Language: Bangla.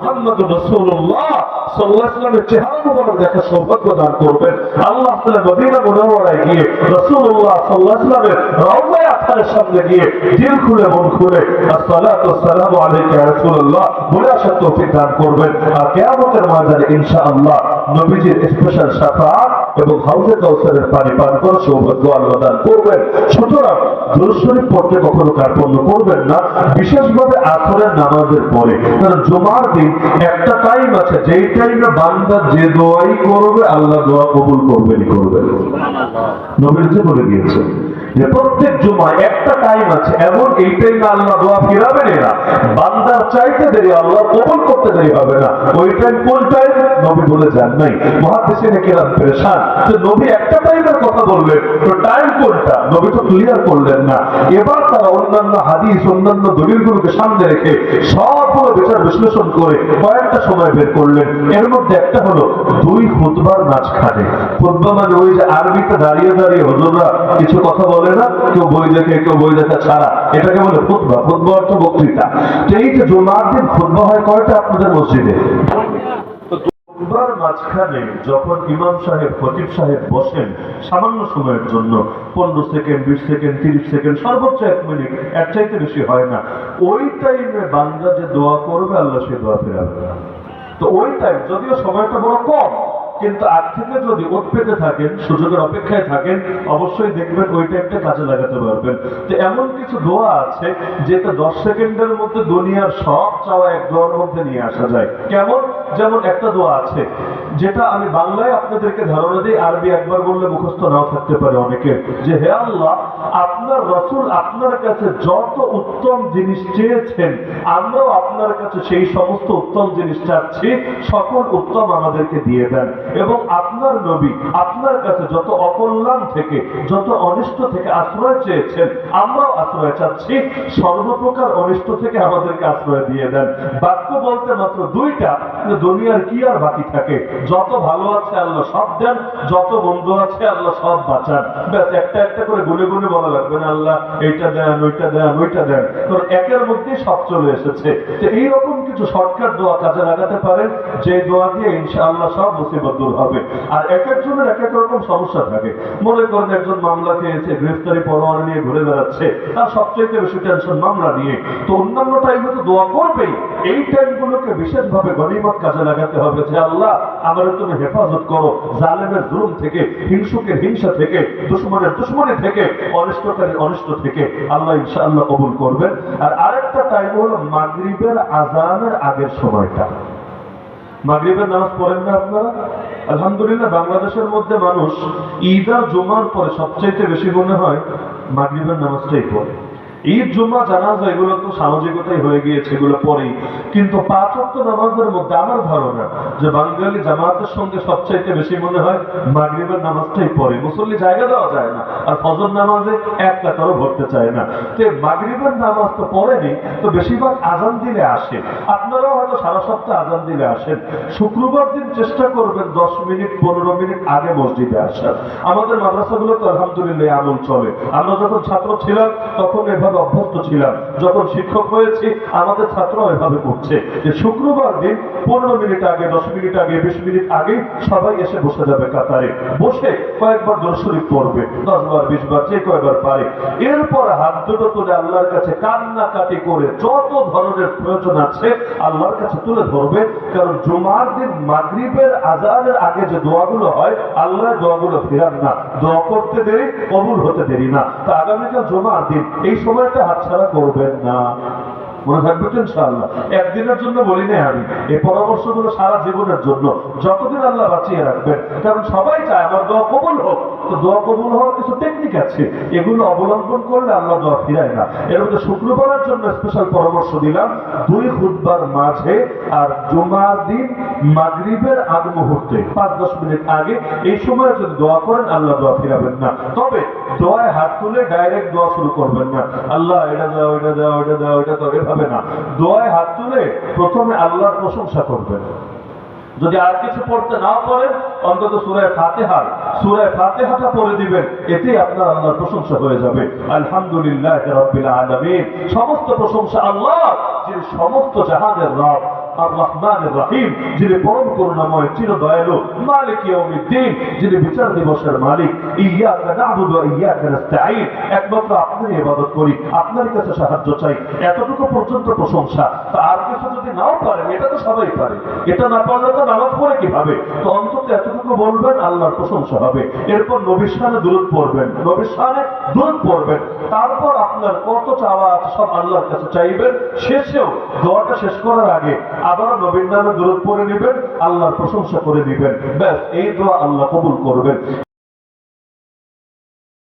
করবেন। ইনশাআল্লাহ নবীজির স্পেশাল এবং কাউসারের পানি পান করার সৌভাগ্য আল্লাহ দান করবেন। সুতরাং দুরূদ শরীফ পড়তে কখনো কার্পণ্য করবেন না, বিশেষভাবে আসরের নামাজের পরে। কারণ জুমার দিন একটা টাইম আছে, যেই টাইমে বান্দা যে দোয়াই করবে, আল্লাহ দোয়া কবুল করবেন করবেন নবীর বলে দিয়েছে যে প্রত্যেক জুমায় একটা টাইম আছে, এমন এই টাইমে আল্লাহ দোয়া ফিরাবেন না। বান্দার চাইতে দেরি আল্লাহ কবুল করতে দেরি হবে না। ওই টাইম কোন টাইম নবী বলে যান নাই। মহাদেশে কেরাম পেরেশান। যে নবী একটা টাইমের কথা বললেন তো টাইম কোনটা? নবী তো ক্লিয়ার করলেন না। এবার তারা অন্যান্য হাদিস, অন্যান্য দলিলগুলোকে সামনে রেখে সবগুলো বিচার বিশ্লেষণ করে কয়েকটা সময় বের করলেন। এর মধ্যে একটা হলো দুই খুতবার মাঝখানে খুতবা মানে ওই যে আরবিতে দাঁড়িয়ে দাঁড়িয়ে হুজুররা কিছু কথা বলে না, কেউ বই দেখে, কেউ বই দেখা ছাড়া। এটাকে বলে খুতবা। খুতবা অর্থ বক্তৃতা। তো এই যে জুমার দিন হয়, কয়টা আপনাদের মসজিদে? মাঝখানে যখন ইমাম সাহেব সাহেব বসেন, সামান্য সময়ের জন্য, পনেরো সেকেন্ড, বিশ সেকেন্ড, তিরিশ সেকেন্ড, সর্বোচ্চ এক মিনিট এক বেশি হয় না। ওই টাইমে বান্দা যে দোয়া করবে, আল্লাহ সে দোয়া ফেরাবে না। তো ওই টাইম যদিও সময়টা বড় কম কিন্তু আজ থেকে যদি ওট পেতে থাকেন, সুযোগের অপেক্ষায় থাকেন, অবশ্যই দেখবেন ওইটা একটা কাজে লাগাতে পারবেন। তো এমন কিছু দোয়া আছে যেটা দশ সেকেন্ডের মধ্যে দুনিয়ার সব চাওয়া এক দোয়ার মধ্যে নিয়ে আসা যায়। কেমন? যেমন একটা দোয়া আছে, যেটা আমি বাংলায় আপনাদেরকে ধারণা দিই, আরবি একবার বললে মুখস্থ নাও থাকতে পারে অনেকের যে হে আল্লাহ, আপনার রসুল আপনার কাছে যত উত্তম জিনিস চেয়েছেন, আমরাও আপনার কাছে সেই সমস্ত উত্তম জিনিস চাচ্ছি, সকল উত্তম আমাদেরকে দিয়ে দেন। এবং আপনার নবী আপনার কাছে যত অকল্যাণ থেকে, যত অনিষ্ট থেকে আশ্রয় চেয়েছেন, আমরাও আশ্রয় চাচ্ছি, সর্বপ্রকার অনিষ্ট থেকে আমাদেরকে আশ্রয় দিয়ে দেন। বাক্য বলতে মাত্র দুইটা দুনিয়ার কি আর বাকি থাকে? যত ভালো আছে আল্লাহ সব দেন, যত বন্ধু আছে আল্লাহ সব বাঁচান। ব্যাস, একটা একটা করে গুনে গুনে বলা লাগবে না, আল্লাহ, এইটা দেন, ওইটা দেন ওইটা দেন। কারণ একের মধ্যেই সব চলে এসেছে। তো এইরকম কিছু শর্টকাট দোয়া কাজে লাগাতে পারেন, যে দোয়া দিয়ে ইনশাআল্লাহ সব মুসিবত দূর হবে। আর এক একজনের এক এক রকম সমস্যা থাকে। মনে করেন একজন মামলা খেয়েছে, গ্রেফতারি পরোয়ানা নিয়ে ঘুরে বেড়াচ্ছে। তার সবচেয়ে বেশি টেনশন মামলা নিয়ে। তো অন্যান্য টাইমে তো দোয়া করবেই। এই টাইমগুলোকে বিশেষভাবে গণিমত কাজে লাগাতে হবে যে আল্লাহ আমার তুমি হেফাজত করো। জালেমের জুলুম থেকে হিংসুকের হিংসা থেকে, দুশ্মনের দুশ্মনী থেকে অনিষ্টকারী অনিষ্ট থেকে আল্লাহ ইনশাআল্লাহ কবুল করবেন। আর আরেকটা টাইম হলো মাগরিবের আজানের আগের সময়টা। মাগরিবের নামাজ পড়েন না আপনারা? আলহামদুলিল্লাহ, বাংলাদেশের মধ্যে মানুষ ঈদ আর জুমার পরে সবচাইতে বেশি মনে হয় মাগরিবের নামাজটাই পড়ে। ঈদ, জুম্মা, জানাজা, এগুলো তো সামাজিকতাই হয়ে গিয়েছে, এগুলো পরেই। কিন্তু পাঁচ অক্ট নামাজের মধ্যে আমার ধারণা যে বাঙালি জামাতের সঙ্গে সবচাইতে বেশি মনে হয় মাগরিবের নামাজটাই পড়ে মুসল্লি জায়গা দেওয়া যায় না, আর ফজর নামাজে এক কাতারও ভরতে চায় না। তো মাগরিবের নামাজ তো পড়েনি, তো বেশিরভাগ আজান দিলে আসে। আপনারাও হয়তো সারা সপ্তাহে আজান দিলে আসেন। শুক্রবার দিন চেষ্টা করবেন দশ মিনিট, পনেরো মিনিট আগে মসজিদে আসার। আমাদের মাদ্রাসাগুলো তো আলহামদুলিল্লাহ আমল চলে। আমরা যখন ছাত্র ছিলাম, তখন এভাবে অভ্যস্ত ছিলাম। যখন শিক্ষক হয়েছি, আমাদের ছাত্র এভাবে করছে যে শুক্রবার দিন পনেরো মিনিট আগে, দশ মিনিট আগে, বিশ মিনিট আগে সবাই এসে বসে যাবে কাতারে। বসে কয়েকবার দর্শরিক পড়বে। দশ বার বিশ বার যে কয়েকবার পারে। এরপর হাত দুটো তুলে আল্লাহর কাছে কান্নাকাটি করে যত ধরনের প্রয়োজন আছে আল্লাহর কাছে তুলে ধরবে। কারণ জুমার দিন মাগরিবের আজানের আগে যে দোয়াগুলো হয়, আল্লাহর দোয়াগুলো ফেরান না। দোয়া করতে দেরি, কবুল হতে দেরি না। তা আগামীকাল জুমার দিন এই সময়টা হাতছাড়া করবেন না। মনে থাকবে তো ইনশাআল্লাহ। একদিনের জন্য বলি না আমি, এই পরামর্শগুলো সারা জীবনের জন্য। যতদিন আল্লাহ বাঁচিয়ে রাখবেন, কারণ সবাই চায় আমার দোয়া কবুল হোক। তো দোয়া কবুল হওয়ার কিছু টেকনিক আছে। এগুলো অবলম্বন করলে আল্লাহ দোয়া ফিরায় না। এর মধ্যে শুক্রবারের জন্য স্পেশাল পরামর্শ দিলাম, দুই খুতবার মাঝে আর জুমার দিন মাগরিবের আগ মুহূর্তে, পাঁচ দশ মিনিট আগে। এই সময় যদি দোয়া করেন, আল্লাহ দোয়া ফিরাবেন না। তবে দোয়ায় হাত তুলে ডাইরেক্ট দোয়া শুরু করবেন না। আল্লাহ, এটা দাও এটা দাও এটা দাও এটা দাও, এভাবে না। দোয়ায় হাত তুলে প্রথমে আল্লাহর প্রশংসা করবেন। যদি আর কিছু পড়তে না পারেন, অন্তত সুরায় ফাতেহার সুরায় ফাতেহাটা পড়ে দিবেন, এতে আপনার আল্লাহর প্রশংসা হয়ে যাবে। আলহামদুলিল্লাহ রাব্বিল আলামিন। সমস্ত প্রশংসা আল্লাহ যে সমস্ত জাহানের রব। আর রহমান রাহিম যিনি পরম করুণাময় চির দয়ালু মালিক ইয়াউমিদ্দিন, যিনি বিচার দিবসের মালিক। ইয়াকা না'বুদু ওয়া ইয়াকা নাস্তাঈন। একমাত্র ইবাদত করি আপনার কাছে সাহায্য চাই। এতটুকু পর্যন্ত প্রশংসা। কিছু যদি নাও পারেন, এটা তো সবাই পারে। এটা না পারলে তো নামাজ পড়ে কীভাবে? তো অন্তত এতটুকু বলবেন, আল্লাহর প্রশংসা হবে। এরপর নবীর সামনে দূরত পড়বেন, নবীর সামনে দূরত পড়বেন। তারপর আপনার কত চাওয়া সব আল্লাহর কাছে চাইবেন। শেষেও দোয়াটা শেষ করার আগে আবারও নবীর নামে দূরত পড়ে নেবেন, আল্লাহর প্রশংসা করে দিবেন ব্যাস, এই দোয়া আল্লাহ কবুল করবেন।